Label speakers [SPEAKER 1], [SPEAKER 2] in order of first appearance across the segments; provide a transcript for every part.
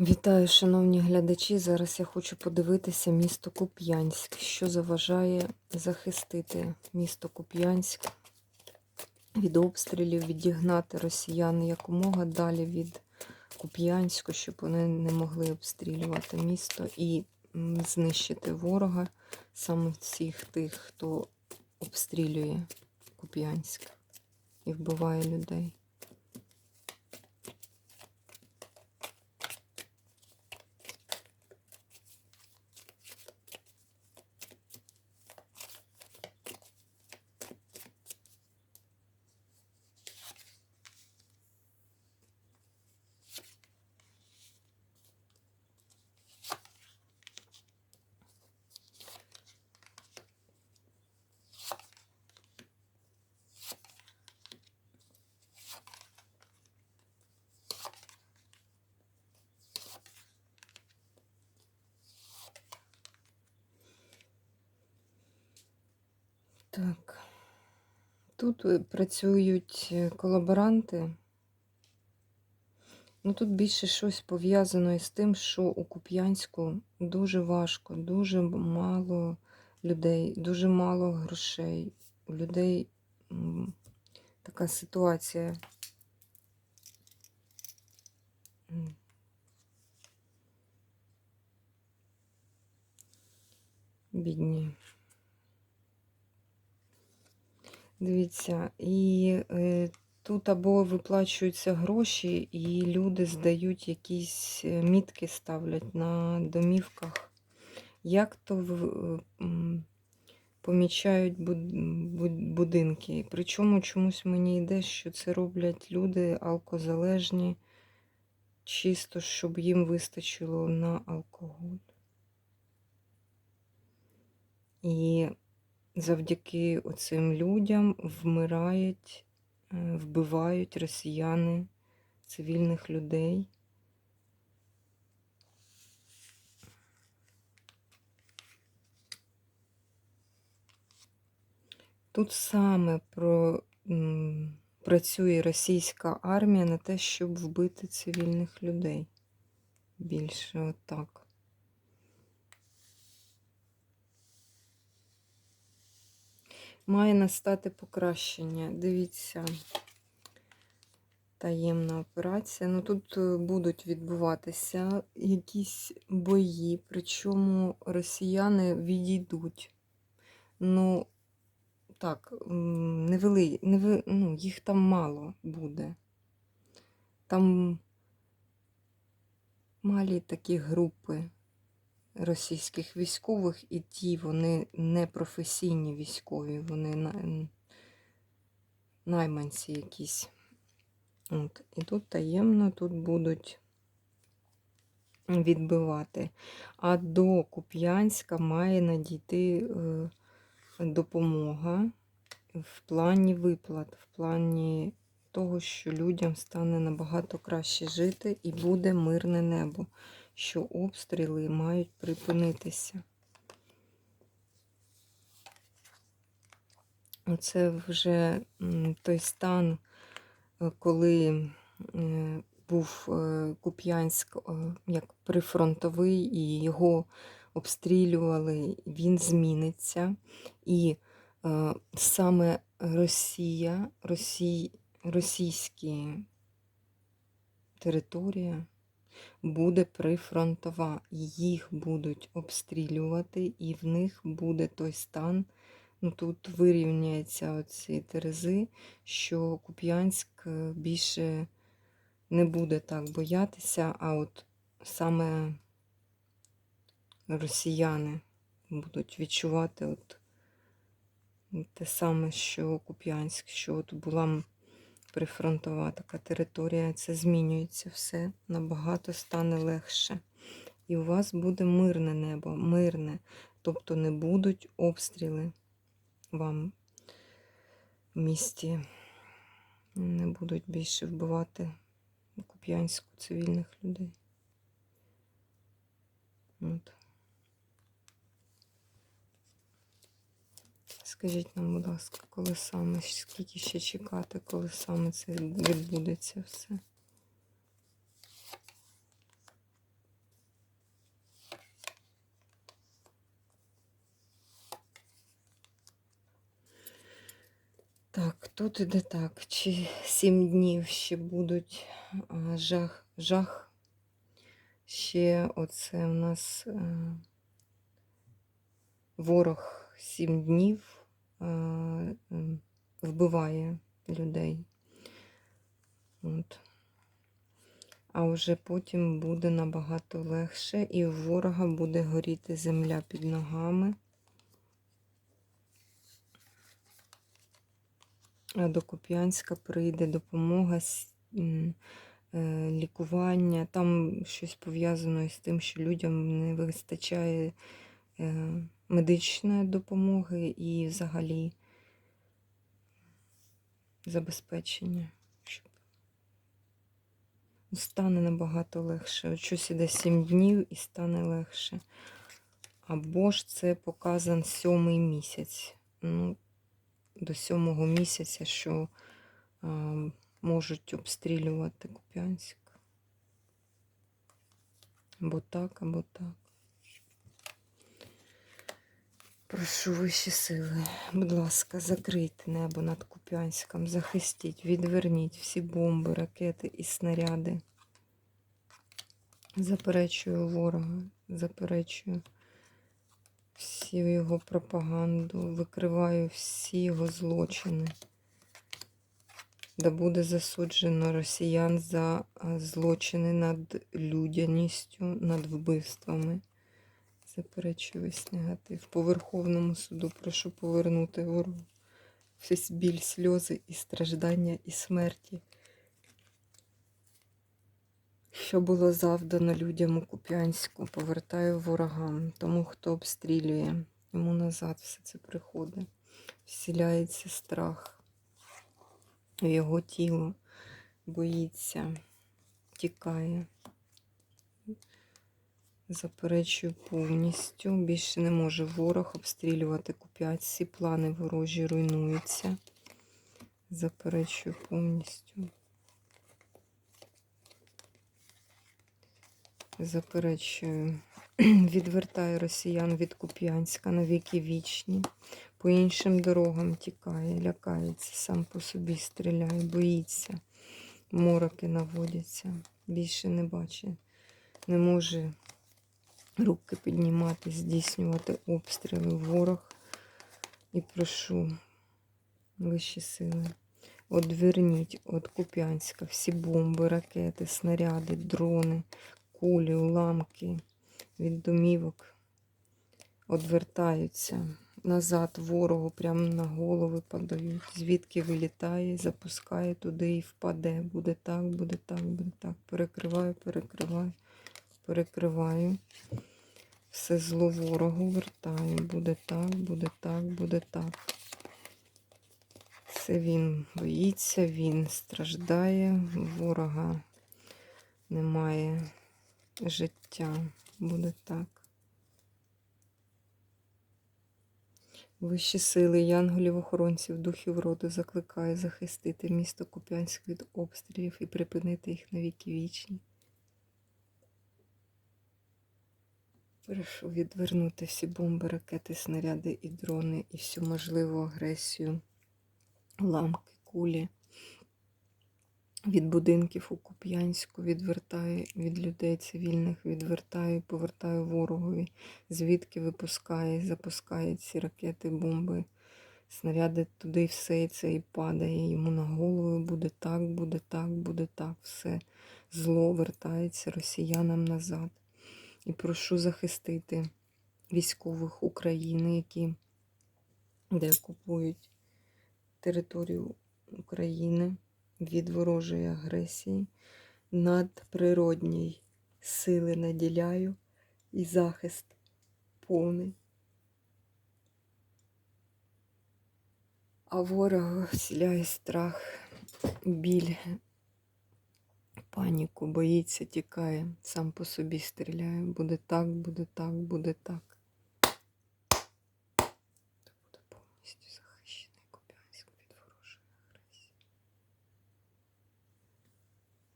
[SPEAKER 1] Вітаю, шановні глядачі. Зараз я хочу подивитися місто Куп'янськ. Що заважає захистити місто Куп'янськ від обстрілів, відігнати росіян якомога далі від Куп'янську, щоб вони не могли обстрілювати місто і знищити ворога, саме всіх тих, хто обстрілює Куп'янськ і вбиває людей. Так. Тут е, працюють е, колаборанти. Ну, тут більше щось пов'язано із тим, що у Куп'янську дуже важко, дуже мало людей, дуже мало грошей. У людей така ситуація. Бідні. Дивіться, і е, тут або виплачуються гроші, і люди здають якісь е, мітки, ставлять на домівках. Як то помічають буд- буд- будинки. Причому чомусь мені йде, що це роблять люди алкозалежні, чисто, щоб їм вистачило на алкоголь. І завдяки оцим людям вмирають, е, вбивають росіяни цивільних людей. Тут саме про, м, працює російська армія на те, щоб вбити цивільних людей. Більше отак. Має настати покращення. Дивіться, таємна операція. Ну тут е, будуть відбуватися якісь бої, причому росіяни відійдуть. Ну, так, невели, неви, ну, їх там мало буде. Там малі такі групи російських військових, і ті вони не професійні військові, вони найманці якісь. От. І тут таємно тут будуть відбивати. А до Куп'янська має надійти е, допомога в плані виплат, в плані того, що людям стане набагато краще жити і буде мирне небо, що обстріли мають припинитися. Оце вже той стан, е, коли е, був е, Куп'янськ як прифронтовий, і його обстрілювали, він зміниться. І саме Росія, Росій, російські територія буде прифронтова. Їх будуть обстрілювати, і в них буде той стан. Ну, Тут вирівняються оці терези, що Куп'янськ е, більше не буде так боятися, а от саме росіяни будуть відчувати от те саме, що Куп'янськ, що от була прифронтова така територія, це змінюється все, набагато стане легше. І у вас буде мирне небо, мирне, тобто не будуть обстріли вам в місті, не будуть більше вбивати Куп'янську цивільних людей. От. Скажіть нам, будь ласка, коли саме, скільки ще чекати, коли саме це відбудеться все. Так, тут іде так, чи сім днів ще будуть а, жах, жах. Ще оце в нас а, ворог сім днів вбиває людей. От. А вже потім буде набагато легше, і у ворога буде горіти земля під ногами. А до Куп'янська прийде допомога, е, лікування. Там щось пов'язано із тим, що людям не вистачає е, медичної допомоги і взагалі забезпечення. Щоб стане набагато легше. Щось іде 7 днів і стане легше. Або ж це показан сьомий місяць. Ну, до сьомого місяця, що а, можуть обстрілювати Куп'янськ. Або так, або так. Прошу вищі сили, будь ласка, закрийте небо над Куп'янськом, захистіть, відверніть всі бомби, ракети і снаряди. Заперечую ворога, заперечую всю його пропаганду, викриваю всі його злочини. Да буде засуджено росіян за злочини над людяністю, над вбивствами. Заперечую весь негатив. По Верховному суду прошу повернути ворогу весь біль, сльози і страждання і смерті. Що було завдано людям у Куп'янську, повертаю ворогам, тому хто обстрілює, йому назад все це приходить. Вселяється страх в його тіло, боїться, тікає. Заперечую повністю. Більше не може ворог обстрілювати Куп'янськ. Всі плани ворожі руйнуються. Заперечую повністю. Заперечую. Відвертаю росіян від Куп'янська на віки вічні. По іншим дорогам тікає, лякається, сам по собі стріляє, боїться. Мороки наводяться. Більше не бачить. Не може руки піднімати, здійснювати обстріли ворог. І прошу вищі сили. Одверніть від Куп'янська всі бомби, ракети, снаряди, дрони, кулі, уламки від домівок одвертаються назад ворогу, прямо на голови подають. Звідки вилітає, запускає туди і впаде. Буде так, буде так, буде так. Перекриваю, перекриваю, перекриваю. Все зло ворогу вертаю. Буде так, буде так, буде так. Це він боїться, він страждає, ворога немає життя. Буде так. Вищі сили, янголів, охоронців, духів роду закликаю захистити місто Куп'янськ від обстрілів і припинити їх на віки вічні. Прошу відвернути всі бомби, ракети, снаряди і дрони і всю можливу агресію, ламки, кулі від будинків у Куп'янську, відвертаю від людей цивільних, відвертаю, повертаю ворогові, звідки випускає, запускає ці ракети, бомби, снаряди туди все і це і падає. Йому на голову буде так, буде так, буде так. Все зло вертається росіянам назад. І прошу захистити військових України, які де окупують територію України від ворожої агресії, надприродній сили наділяю і захист повний. А ворог вселяє страх, біль, паніку, боїться, тікає, сам по собі стріляє. Буде так, буде так, буде так. То буде повністю захищений Куп'янськ від ворожої агресії.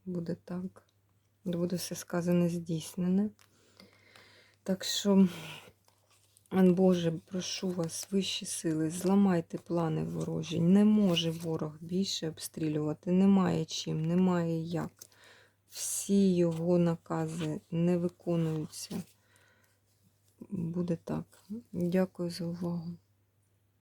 [SPEAKER 1] Буде так. Буде все сказане здійснене. Так що Боже, прошу вас, вищі сили, зламайте плани ворожі. Не може ворог більше обстрілювати. Немає чим, немає як. Всі його накази не виконуються. Буде так. Дякую за увагу.